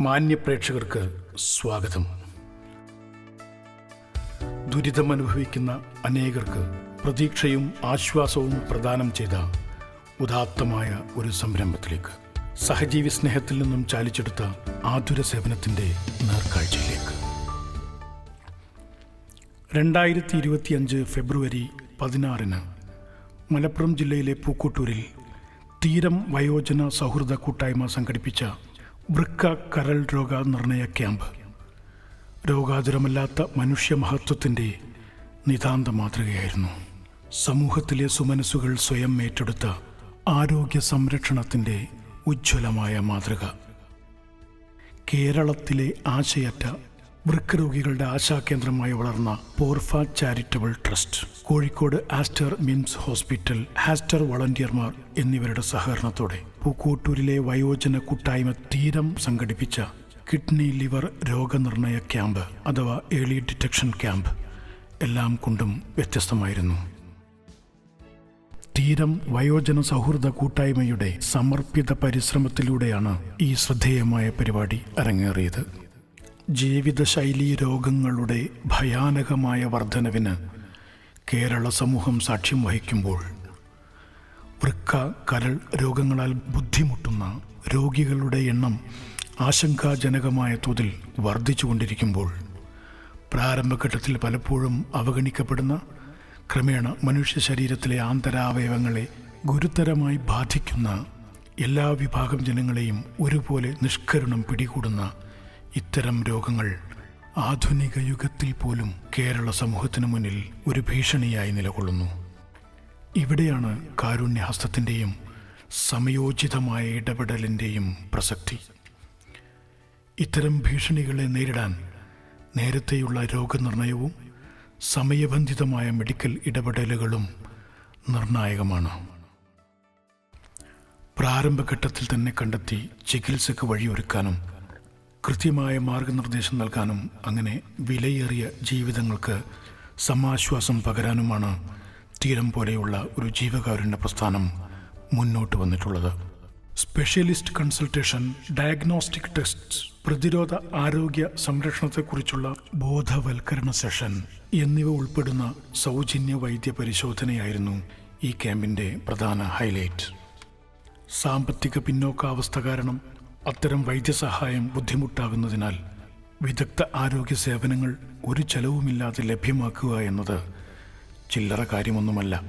മാന്യപ്രേക്ഷകർക്ക് സ്വാഗതം. ദുരിതമനുഭവിക്കുന്ന അനേകർക്ക് പ്രതീക്ഷയും ആശ്വാസവും പ്രദാനം ചെയ്ത ഉദാത്തമായ ഒരു സംരംഭത്തിലേക്ക് സഹജീവി സ്നേഹത്തിൽ നിന്നും ചാലിച്ചെടുത്ത ആതുര സേവനത്തിന്റെ നേർക്കാഴ്ചയിലേക്ക്. രണ്ടായിരത്തി ഇരുപത്തിയഞ്ച് ഫെബ്രുവരി പതിനാറിന് മലപ്പുറം ജില്ലയിലെ പൂക്കോട്ടൂരിൽ തീരം വയോജന സൗഹൃദ കൂട്ടായ്മ സംഘടിപ്പിച്ച വൃക്ക കരൾ രോഗ നിർണയ ക്യാമ്പ്. രോഗാതുരമല്ലാത്ത മനുഷ്യ മഹത്വത്തിന്റെ നിതാന്ത മാതൃകയായിരുന്നു. സമൂഹത്തിലെ സുമനസ്സുകൾ സ്വയം ഏറ്റെടുത്ത ആരോഗ്യ സംരക്ഷണത്തിന്റെ ഉജ്ജ്വലമായ മാതൃക. കേരളത്തിലെ ആശയറ്റ വൃക്കരോഗികളുടെ ആശാകേന്ദ്രമായി വളർന്ന പോർഫ charitable trust Kozhikode Aster MIMS hospital Aster വളണ്ടിയർമാർ എന്നിവരുടെ സഹകരണത്തോടെ പൂക്കോട്ടൂരിലെ വയോജന കൂട്ടായ്മ തീരം സംഘടിപ്പിച്ച കിഡ്നി ലിവർ രോഗനിർണയ ക്യാമ്പ് അഥവാ ഏളി ഡിറ്റക്ഷൻ ക്യാമ്പ് എല്ലാം കൊണ്ടും വ്യത്യസ്തമായിരുന്നു. തീരം വയോജന സൗഹൃദ കൂട്ടായ്മയുടെ സമർപ്പിത പരിശ്രമത്തിലൂടെയാണ് ഈ ശ്രദ്ധേയമായ പരിപാടി അരങ്ങേറിയത്. ജീവിതശൈലീ രോഗങ്ങളുടെ ഭയാനകമായ വർധനവിന് കേരള സമൂഹം സാക്ഷ്യം വഹിക്കുമ്പോൾ വൃക്ക കരൾ രോഗങ്ങളാൽ ബുദ്ധിമുട്ടുന്ന രോഗികളുടെ എണ്ണം ആശങ്കാജനകമായ തോതിൽ വർദ്ധിച്ചുകൊണ്ടിരിക്കുമ്പോൾ പ്രാരംഭഘട്ടത്തിൽ പലപ്പോഴും അവഗണിക്കപ്പെടുന്ന ക്രമേണ മനുഷ്യ ശരീരത്തിലെ ആന്തരാവയവങ്ങളെ ഗുരുതരമായി ബാധിക്കുന്ന എല്ലാ വിഭാഗം ജനങ്ങളെയും ഒരുപോലെ നിഷ്കരുണം പിടികൂടുന്ന ഇത്തരം രോഗങ്ങൾ ആധുനിക യുഗത്തിൽ പോലും കേരള സമൂഹത്തിനു മുന്നിൽ ഒരു ഭീഷണിയായി നിലകൊള്ളുന്നു. ഇവിടെയാണ് കാരുണ്യഹസ്തത്തിന്റെയും സമയോചിതമായ ഇടപെടലിന്റെയും പ്രസക്തി. ഇത്തരം ഭീഷണികളെ നേരിടാൻ നേരത്തെയുള്ള രോഗനിർണയവും സമയബന്ധിതമായ മെഡിക്കൽ ഇടപെടലുകളും നിർണായകമാണ്. പ്രാരംഭഘട്ടത്തിൽ തന്നെ കണ്ടെത്തി ചികിത്സയ്ക്ക് വഴിയൊരുക്കാനും കൃത്യമായ മാർഗനിർദ്ദേശം നൽകാനും അങ്ങനെ വിലയേറിയ ജീവിതങ്ങൾക്ക് സമാശ്വാസം പകരാനുമാണ് തീരം പോലെയുള്ള ഒരു ജീവകാരുണ്യ പ്രസ്ഥാനം മുന്നോട്ട് വന്നിട്ടുള്ളത്. സ്പെഷ്യലിസ്റ്റ് കൺസൾട്ടേഷൻ ഡയഗ്നോസ്റ്റിക് ടെസ്റ്റ് പ്രതിരോധ ആരോഗ്യ സംരക്ഷണത്തെക്കുറിച്ചുള്ള ബോധവൽക്കരണ സെഷൻ എന്നിവ ഉൾപ്പെടുന്ന സൗജന്യ വൈദ്യ പരിശോധനയായിരുന്നു ഈ ക്യാമ്പിന്റെ പ്രധാന ഹൈലൈറ്റ്. സാമ്പത്തിക പിന്നോക്കാവസ്ഥ കാരണം അത്തരം വൈദ്യസഹായം ബുദ്ധിമുട്ടാകുന്നതിനാൽ വിദഗ്ധ ആരോഗ്യ സേവനങ്ങൾ ഒരു ചെലവുമില്ലാതെ ലഭ്യമാക്കുക എന്നത് ചില്ലറ കാര്യമൊന്നുമല്ല.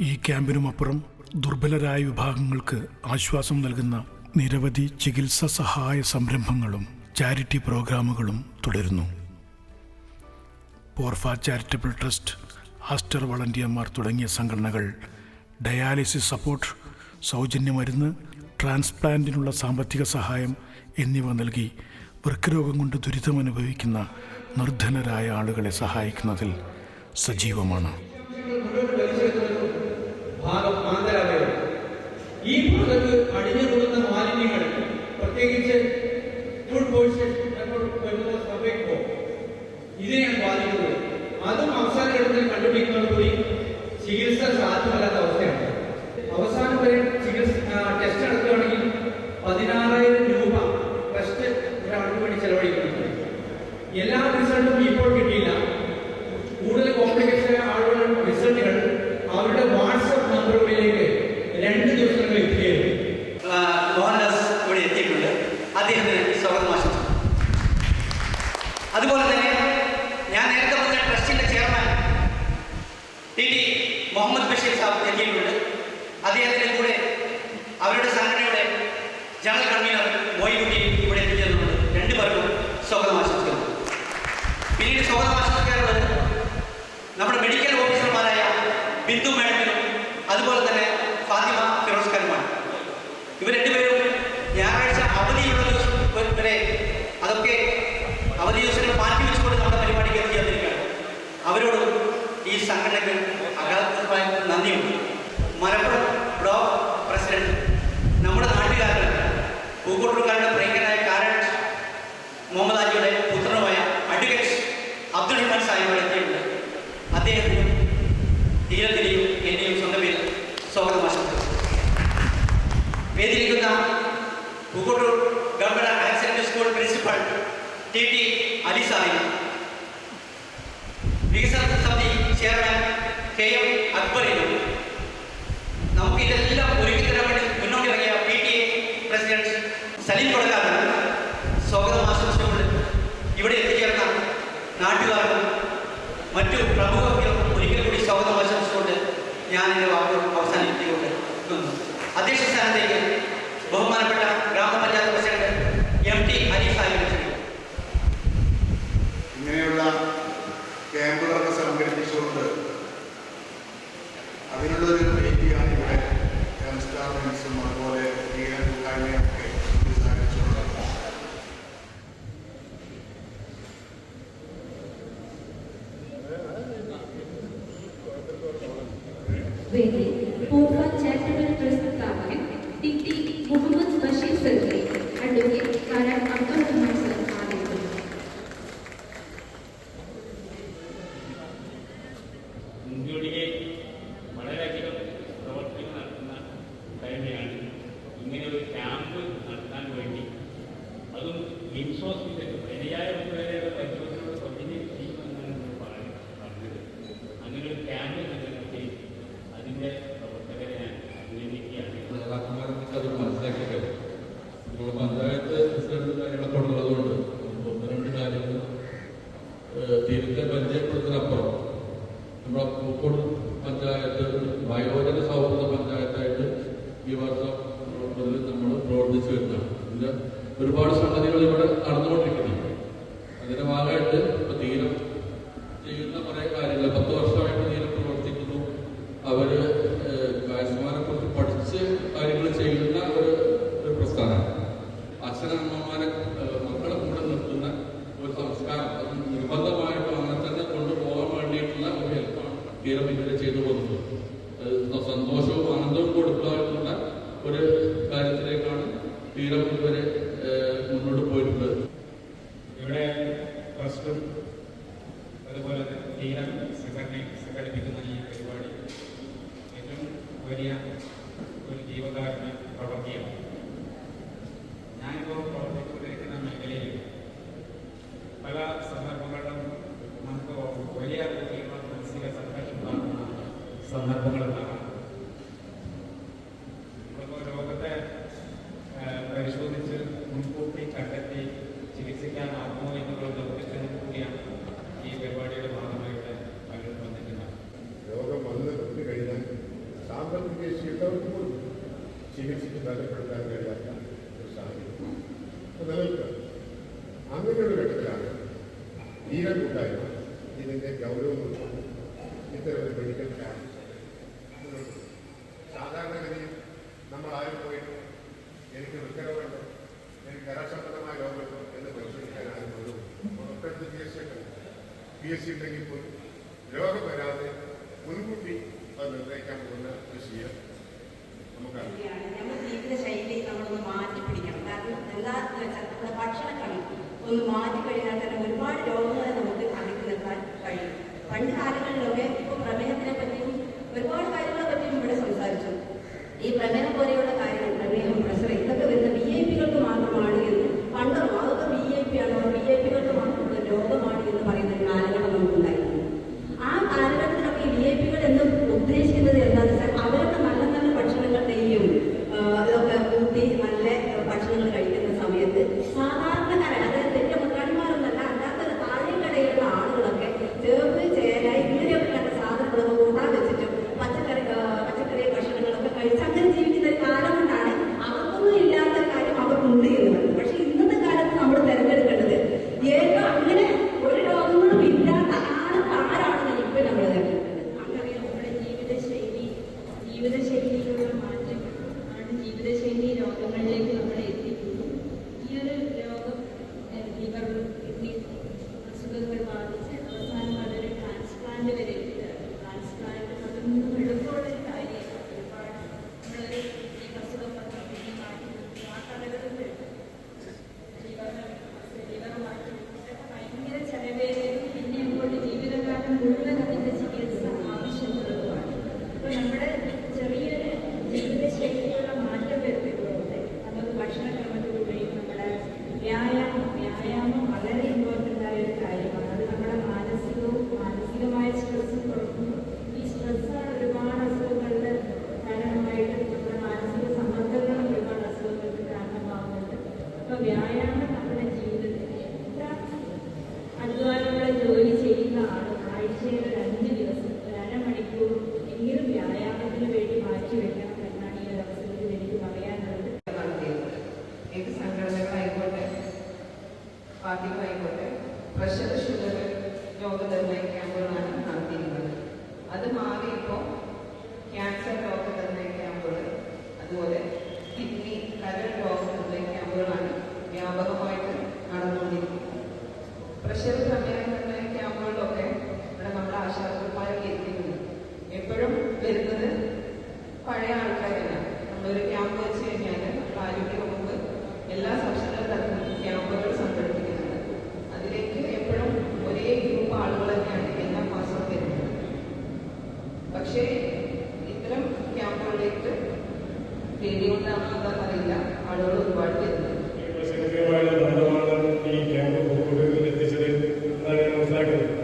ഈ ക്യാമ്പിനുമപ്പുറം ദുർബലരായ വിഭാഗങ്ങൾക്ക് ആശ്വാസം നൽകുന്ന നിരവധി ചികിത്സാ സഹായ സംരംഭങ്ങളും ചാരിറ്റി പ്രോഗ്രാമുകളും തുടരുന്നു. പോർഫ ചാരിറ്റബിൾ ട്രസ്റ്റ് ആസ്റ്റർ വളണ്ടിയർമാർ തുടങ്ങിയ സംഘടനകൾ ഡയാലിസിസ് സപ്പോർട്ട് സൗജന്യ മരുന്ന് ട്രാൻസ്പ്ലാന്റിനുള്ള സാമ്പത്തിക സഹായം എന്നിവ നൽകി വൃക്കരോഗം കൊണ്ട് ദുരിതമനുഭവിക്കുന്ന നിർധനരായ ആളുകളെ സഹായിക്കുന്നതിൽ സജീവമാണ്. ഈ മാലിന്യങ്ങൾ പ്രത്യേകിച്ച് ഫുഡ് ഇതിനെയാണ് ബാധിക്കുന്നത് അതും അവസാന ഘട്ടത്തിൽ കണ്ടുപിടിക്കുന്നതോടുകൂടി ചികിത്സ സാധ്യമല്ലാത്ത ആശംസിക്കുന്നു Pukattur government higher principal T T Ali. Sahib വികസന സമിതി ചെയർമാൻ കെ എം അക്ബറിനും നമുക്ക് ഇതെല്ലാം ഒരുക്കി തരാൻ മുന്നോട്ടിറങ്ങിയ P T A president Saleem കൊടുക്കാറും സ്വാഗതം ആശംസിച്ചുകൊണ്ട് ഇവിടെ എത്തിച്ചേർന്ന നാട്ടുകാർക്കും മറ്റു പ്രമുഖർക്കും ഒരിക്കൽ കൂടി സ്വാഗതം ആശംസിച്ചുകൊണ്ട് ഞാൻ എന്റെ വാക്കുകൾ അവസാനിപ്പിച്ചുകൊണ്ട് നിൽക്കുന്നു. അധ്യക്ഷ സ്ഥാനത്തേക്ക് ബഹുമാനപ്പെട്ട ഗ്രാമപഞ്ചായത്ത് president M T Aneef Sahib. ഇങ്ങനെയുള്ള ക്യാമ്പുകളൊക്കെ സംഘടിപ്പിച്ചുകൊണ്ട് അതിനുള്ളൊരു വേദി പൂർവ ചാരിറ്റബിൾ ട്രസ്റ്റ് സ്ഥാപകൻ ടി ടി അവർ കാശ്മാരെ കുറിച്ച് പഠിച്ച് കാര്യങ്ങൾ ചെയ്യുന്ന ഒരു ഒരു പ്രസ്ഥാനമാണ് അച്ഛനമ്മമാരെ ഏഹ്, മക്കളെ കൂടെ നിർത്തുന്ന ഒരു സംസ്കാരം അത് നിർബന്ധമായിട്ടും അങ്ങനെ തന്നെ കൊണ്ടുപോകാൻ വേണ്ടിയിട്ടുള്ള ഒരു ഹെൽപ്പാണ് തീരം ഇവരെ ചെയ്തു പോകുന്നത് അത് സന്തോഷവും ആനന്ദവും കൊടുക്കാനുള്ള ഒരു കാര്യത്തിലേക്കാണ് തീരം ഇതുവരെ ഏഹ്, മുന്നോട്ട് പോയിട്ടുള്ളത് ഇവിടെ ട്രസ്റ്റും അതുപോലെ തന്നെ തീരം സംഘടന സംഘടിപ്പിക്കുന്ന ഈ പരിപാടി ഏറ്റവും വലിയ ഒരു ജീവകാരുണ്യ സാമ്പത്തിക ശേഷിയുള്ളവർക്ക് പോലും ചികിത്സിച്ച് ബന്ധപ്പെടുത്താൻ കഴിയാത്ത ഒരു സാഹചര്യം നിലനിൽക്കുക അങ്ങനെയുള്ള ഘട്ടത്തിലാണ് തീരെ കൂട്ടായ്മ ഇതിന്റെ ഗൗരവം ഉൾക്കൊണ്ട് ഇത്തരത്തിൽ മെഡിക്കൽ ക്യാമ്പ്. സാധാരണഗതിയിൽ നമ്മൾ ആരും പോയിട്ട് എനിക്ക് വൃക്കരോഗമുണ്ടോ എനിക്ക് കരസംബന്ധമായ രോഗമുണ്ടോ എന്ന് പരിശോധിക്കാൻ ആരും ഒരു പുറത്തെടുത്ത് പി എസ് സി ഒക്കെ പി എസ് സി ഉണ്ടെങ്കിൽ പോലും രോഗം വരാതെ മുൻകൂട്ടി അത് നിർണയിക്കാൻ പോകുന്ന ഒരു ശീലം നമുക്കറിയാം ശരിയാണ്. നമ്മുടെ ജീവിത ശൈലി നമ്മളൊന്ന് മാറ്റി പിടിക്കണം. കാരണം എന്താന്ന് വെച്ചാൽ നമ്മുടെ ഒന്ന് മാറ്റി കഴിഞ്ഞാൽ ഒരുപാട് രോഗങ്ങളെ നമുക്ക് അകറ്റി നിർത്താൻ കഴിയും പറ്റിയും ഒരുപാട് കാര്യങ്ങളെ പറ്റിയും ഇവിടെ സംസാരിച്ചു. ഈ പ്രമേഹം പോലെയുള്ള പ്രമേഹം പ്രഷർ ഇതൊക്കെ വരുന്ന വി ഐ പികൾക്ക് മാത്രമാണ് ആണോ. വി ഐ പികൾക്ക് പറയുന്ന കാലഘട്ടം നമുക്കുണ്ടായിരുന്നു. ആ കാലഘട്ടത്തിലൊക്കെ വി ഐ പികൾ എന്ന് ഉദ്ദേശിക്കുന്നത് എന്താണെന്ന് Amen.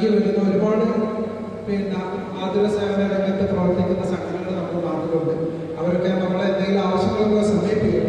നൽകി വരുന്ന ഒരുപാട് പിന്നെ ആതുര സേവന രംഗത്ത് പ്രവർത്തിക്കുന്ന സംഘടനകൾ നമ്മൾ കാണുന്നുണ്ട് അവരൊക്കെ നമ്മളെ എന്തെങ്കിലും ആവശ്യങ്ങളൊക്കെ സമീപിക്കും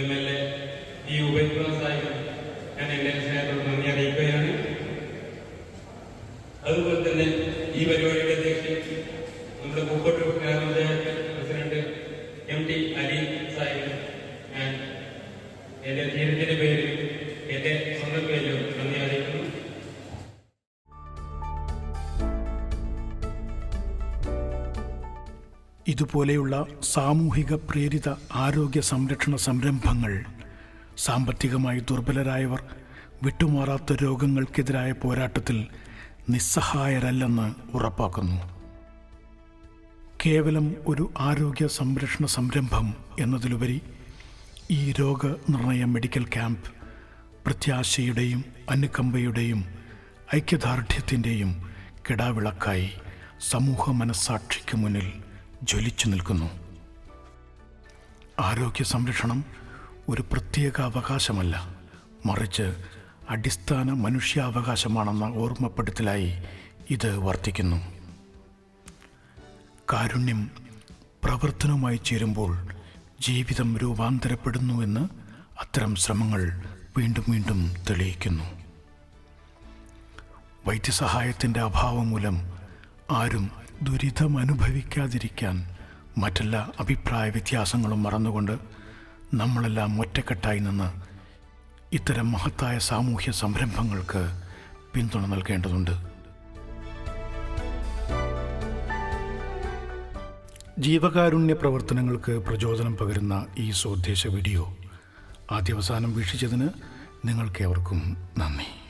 എം എൽ എ ഈ ഉപരിപ്രസായി ഞാൻ എന്റെ സ്നേഹത്തോട് നന്ദി അറിയിക്കുകയാണ്. അതുപോലെ തന്നെ ഈ പരിപാടിയുടെ അധ്യക്ഷൻ നമ്മുടെ പൂക്കോട്ടൂർ ഗ്രാമപഞ്ചായത്ത് പ്രസിഡന്റ് എം ടി അരി ഇതുപോലെയുള്ള സാമൂഹിക പ്രേരിത ആരോഗ്യ സംരക്ഷണ സംരംഭങ്ങൾ സാമ്പത്തികമായി ദുർബലരായവർ വിട്ടുമാറാത്ത രോഗങ്ങൾക്കെതിരായ പോരാട്ടത്തിൽ നിസ്സഹായരല്ലെന്ന് ഉറപ്പാക്കുന്നു. കേവലം ഒരു ആരോഗ്യ സംരക്ഷണ സംരംഭം എന്നതിലുപരി ഈ രോഗനിർണയ മെഡിക്കൽ ക്യാമ്പ് പ്രത്യാശയുടെയും അനുകമ്പയുടെയും ഐക്യദാർഢ്യത്തിന്റെയും കിടാവിളക്കായി സമൂഹ മനസ്സാക്ഷിക്ക് മുന്നിൽ ജ്വലിച്ചു നിൽക്കുന്നു. ആരോഗ്യ സംരക്ഷണം ഒരു പ്രത്യേക അവകാശമല്ല. മറിച്ച് അടിസ്ഥാന മനുഷ്യാവകാശമാണെന്ന ഓർമ്മപ്പെടുത്തലായി ഇത് വർദ്ധിക്കുന്നു കാരുണ്യം പ്രവർത്തനവുമായി ചേരുമ്പോൾ ജീവിതം രൂപാന്തരപ്പെടുന്നുവെന്ന് അത്തരം ശ്രമങ്ങൾ വീണ്ടും വീണ്ടും തെളിയിക്കുന്നു. വൈദ്യസഹായത്തിന്റെ അഭാവം മൂലം ആരും ദുരിതമനുഭവിക്കാതിരിക്കാൻ മറ്റെല്ലാ അഭിപ്രായ വ്യത്യാസങ്ങളും മറന്നുകൊണ്ട് നമ്മളെല്ലാം ഒറ്റക്കെട്ടായി നിന്ന് ഇത്തരം മഹത്തായ സാമൂഹ്യ സംരംഭങ്ങൾക്ക് പിന്തുണ നൽകേണ്ടതുണ്ട്. ജീവകാരുണ്യ പ്രവർത്തനങ്ങൾക്ക് പ്രചോദനം പകരുന്ന ഈ സ്വദേശ വീഡിയോ ആദ്യവസാനം വീക്ഷിച്ചതിന് നിങ്ങൾക്കേവർക്കും നന്ദി.